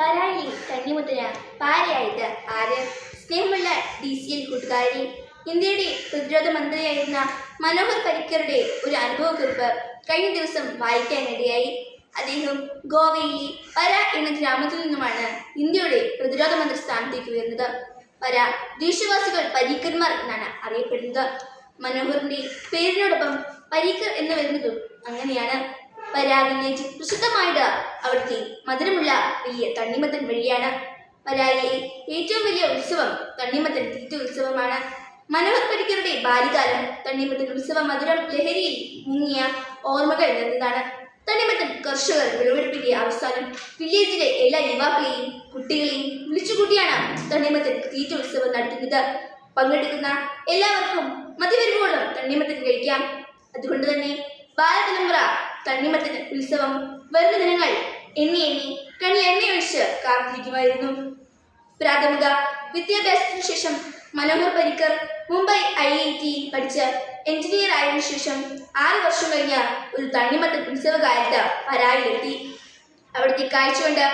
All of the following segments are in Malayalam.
പരായി കണ്ണിമുത്തന പാരയായത് ആര്? സ്നേഹമുള്ള ഡി സി എൽ കൂട്ടുകാരി. ഇന്ത്യയുടെ പ്രതിരോധ മന്ത്രിയായിരുന്ന മനോഹർ പരിക്കറുടെ ഒരു അനുഭവക്കുറിപ്പ് കഴിഞ്ഞ ദിവസം വായിക്കാനിടയായി അദ്ദേഹം ഗോവയിലെ പര എന്ന ഗ്രാമത്തിൽ നിന്നുമാണ് ഇന്ത്യയുടെ പ്രതിരോധ മന്ത്രി സ്ഥാനത്തേക്ക് ഉയർന്നത്. പര ദേശവാസികൾ പരീക്കന്മാർ എന്നാണ് അറിയപ്പെടുന്നത്. മനോഹറിന്റെ പേരിനോടൊപ്പം പരീക്കർ എന്ന് വരുന്നതും അങ്ങനെയാണ്. പരാ വില്ലേജ് പ്രസിദ്ധമായത് അവിടുത്തെ മധുരമുള്ള വലിയ തണ്ണിമത്തൻ വഴിയാണ്. പരാഗിലെ ഏറ്റവും വലിയ ഉത്സവം തണ്ണിമത്തൻ തീറ്റ ഉത്സവമാണ്. മനോഹർ ബാല്യകാലം തണ്ണിമത്തൻ ഉത്സവ മധുരം ലഹരിയിൽ മുങ്ങിയ ഓർമ്മകൾ നിറഞ്ഞതാണ്. തണ്ണിമത്തൻ കർഷകർ വിളവെടുപ്പിന്റെ അവസാനം വില്ലേജിലെ എല്ലാ യുവാക്കളെയും കുട്ടികളെയും വിളിച്ചുകൂട്ടിയാണ് തണ്ണിമത്തൻ തീറ്റ ഉത്സവം നടത്തുന്നത്. പങ്കെടുക്കുന്ന എല്ലാവർക്കും മതി വരുമ്പോഴും തണ്ണിമത്തൻ കഴിക്കാം. അതുകൊണ്ട് തന്നെ ബാലതലമുറ തണ്ണിമത്തൻ ഉത്സവം വരുന്ന ദിനങ്ങൾ എണ്ണി എണ്ണി കണ്ണിൽ എണ്ണയൊഴിച്ച് കാത്തിരിക്കുമായിരുന്നു. പ്രാഥമിക വിദ്യാഭ്യാസത്തിനു ശേഷം മനോഹർ പരിക്കർ മുംബൈ ഐ ഐ ടിയിൽ പഠിച്ച് എഞ്ചിനീയർ ആയതിനു ശേഷം ആറ് വർഷം കഴിഞ്ഞ് ഒരു തണ്ണിമത്തൻ ഉത്സവകാലത്ത് പരായിലെത്തി. അവിടുത്തെ കാഴ്ച കൊണ്ട്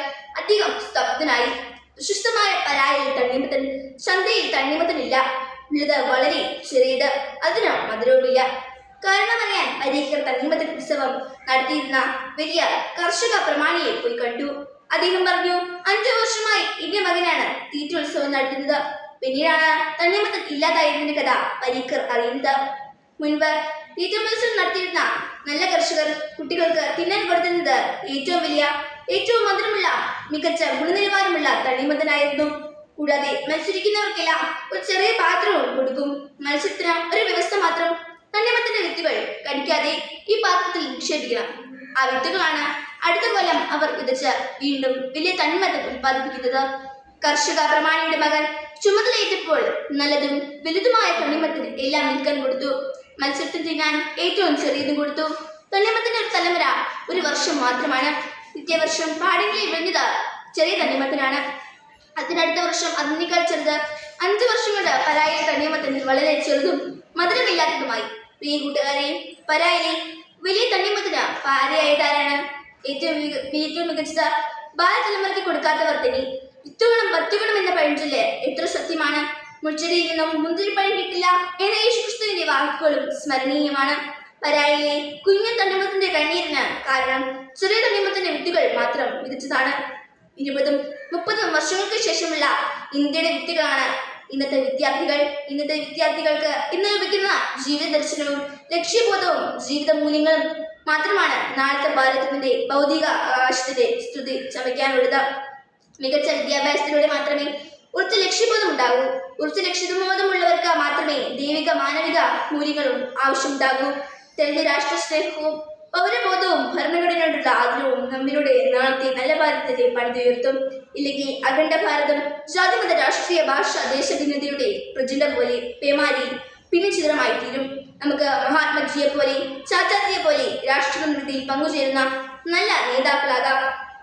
അധികം സ്തബ്ധനായി. പ്രശസ്തമായ പരായിൽ തണ്ണിമത്തൻ ചന്തയിൽ തണ്ണിമത്തനില്ല ഉള്ളത് വളരെ ചെറിയത് അതിന് മധുരവുമില്ല. കാരണമറിയാൻ പരീക്ഷർ തണ്ണിമത്തൻ ഉത്സവം നടത്തിയിരുന്ന വലിയ കർഷക പ്രമാണിയെ പോയി കണ്ടു. അദ്ദേഹം പറഞ്ഞു അഞ്ചു വർഷമായി എന്റെ മകനാണ് തീറ്റ ഉത്സവം നടത്തുന്നത്. പിന്നീടാണ് തണ്ണിമത്തൻ ഇല്ലാതായതിന്റെ കഥ പരീക്കർ അറിയുന്നത്. മുൻപ് തീറ്റ മത്സരം നടത്തിയിരുന്ന നല്ല കർഷകർ കുട്ടികൾക്ക് തിന്നാൻ കൊടുത്തിരുന്നത് ഏറ്റവും വലിയ ഏറ്റവും മധുരമുള്ള മികച്ച ഗുണനിലവാരമുള്ള തണ്ണിമത്തനായിരുന്നു കൂടാതെ മത്സരിക്കുന്നവർക്കെല്ലാം ഒരു ചെറിയ പാത്രവും കൊടുക്കും. മത്സരത്തിന് ഒരു വ്യവസ്ഥ മാത്രം തണ്ണിമത്തന്റെ വിത്തുകൾ കടിക്കാതെ ഈ പാത്രത്തിൽ നിക്ഷേപിക്കണം. ആ വിത്തുകളാണ് അടുത്ത കൊല്ലം അവർ വിതച്ച് വീണ്ടും വലിയ തന്മത്തം ഉൽപ്പാദിപ്പിക്കുന്നത്. കർഷക പ്രമാണിയുടെ മകൻ ചുമതലയേറ്റപ്പോൾ നല്ലതും വലുതുമായ തണ്ണിമത്തിന് എല്ലാം വിൽക്കാൻ കൊടുത്തു. മത്സരത്തിൽ തിന്നാൻ ഏറ്റവും ചെറിയതും കൊടുത്തു. തണ്ണിമത്തിന്റെ ഒരു തലമുറ ഒരു വർഷം മാത്രമാണ്. നിത്യവർഷം പാടങ്ങളിൽ വിളഞ്ഞത് ചെറിയ തണ്ണിമത്തിനാണ്. അതിനടുത്ത വർഷം അതിനേക്കാൾ ചെറുത് അഞ്ചു വർഷം കൊണ്ട് പരായിലെ തണ്ണിമത്തൻ വളരെ ചെറുതും മധുരമില്ലാത്തതുമായി പ്രിയ കൂട്ടുകാരെ പരായിലെ വലിയ തണ്ണിമത്തിന് പാരയായിട്ടാരാണ് ഏറ്റവും മിക- ഏറ്റവും മികച്ചത്. ബാലതലമുറയ്ക്ക് കൊടുക്കാത്തവർ തന്നെ വിത്തുകളും പത്തുകളും എന്ന പഴഞ്ചൊല്ല് എത്ര സത്യമാണ്? മുൾച്ചെടിയിൽ നിന്നും മുന്തിരിപ്പഴം കിട്ടില്ല എന്ന യേശുക്രിസ്തുവിന്റെ വാക്കുകളും സ്മരണീയമാണ്. പരായിലെ കുഞ്ഞു തണ്ണിമത്തിന്റെ കണ്ണീരിന് കാരണം ചെറിയ തണ്ണിമത്തിന്റെ വിത്തുകൾ മാത്രം വിധിച്ചതാണ് ഇരുപതും മുപ്പതും വർഷങ്ങൾക്ക് ശേഷമുള്ള ഇന്ത്യയുടെ വിത്തുകളാണ് ഇന്നത്തെ വിദ്യാർത്ഥികൾ. ഇന്നത്തെ വിദ്യാർത്ഥികൾക്ക് ഇന്ന് ലഭിക്കുന്ന ജീവിത ദർശനവും ലക്ഷ്യബോധവും ജീവിത മൂല്യങ്ങളും മാത്രമാണ് നാളത്തെ ഭാരതത്തിന്റെ ഭൗതിക ആകാശത്തിന്റെ സ്തുതി ചമയ്ക്കാനുള്ളത്. മികച്ച വിദ്യാഭ്യാസത്തിലൂടെ മാത്രമേ ഉറച്ച ലക്ഷ്യബോധം ഉണ്ടാകൂ. ഉറച്ച ലക്ഷ്യബോധമുള്ളവർക്ക് മാത്രമേ ദൈവിക മാനവിക മൂല്യങ്ങളും ആവശ്യമുണ്ടാകൂ. തെളിഞ്ഞ രാഷ്ട്ര സ്നേഹവും പൗരബോധവും ഭരണഘടനയോടുള്ള ആഗ്രഹവും നമ്മിലൂടെ നാളത്തെ നല്ല ഭാരതത്തെ പണിതുയർത്തും. ഇല്ലെങ്കിൽ അഖണ്ഡ ഭാരതം ജാതിമത രാഷ്ട്രീയ ഭാഷ ദേശഭിന്നതയുടെ പ്രചണ്ഡം പോലെ പേമാരി പിന്നെ ചിത്രമായി തീരും നമുക്ക് മഹാത്മജിയെ പോലെ ചാച്ചാജിയെ പോലെ രാഷ്ട്രീയ പങ്കുചേരുന്ന നല്ല നേതാക്കളാകാം.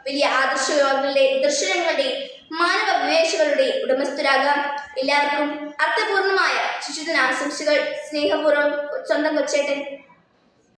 വലിയ ആദർശങ്ങളുടെ ദർശനങ്ങളുടെ മാനവ വിവേശങ്ങളുടെ ഉടമസ്ഥരാകാം. എല്ലാവർക്കും അർത്ഥപൂർണമായ ശിശുദിന ആശംസകൾ സ്നേഹപൂർവം സ്വന്തം കൊച്ചേട്ടൻ.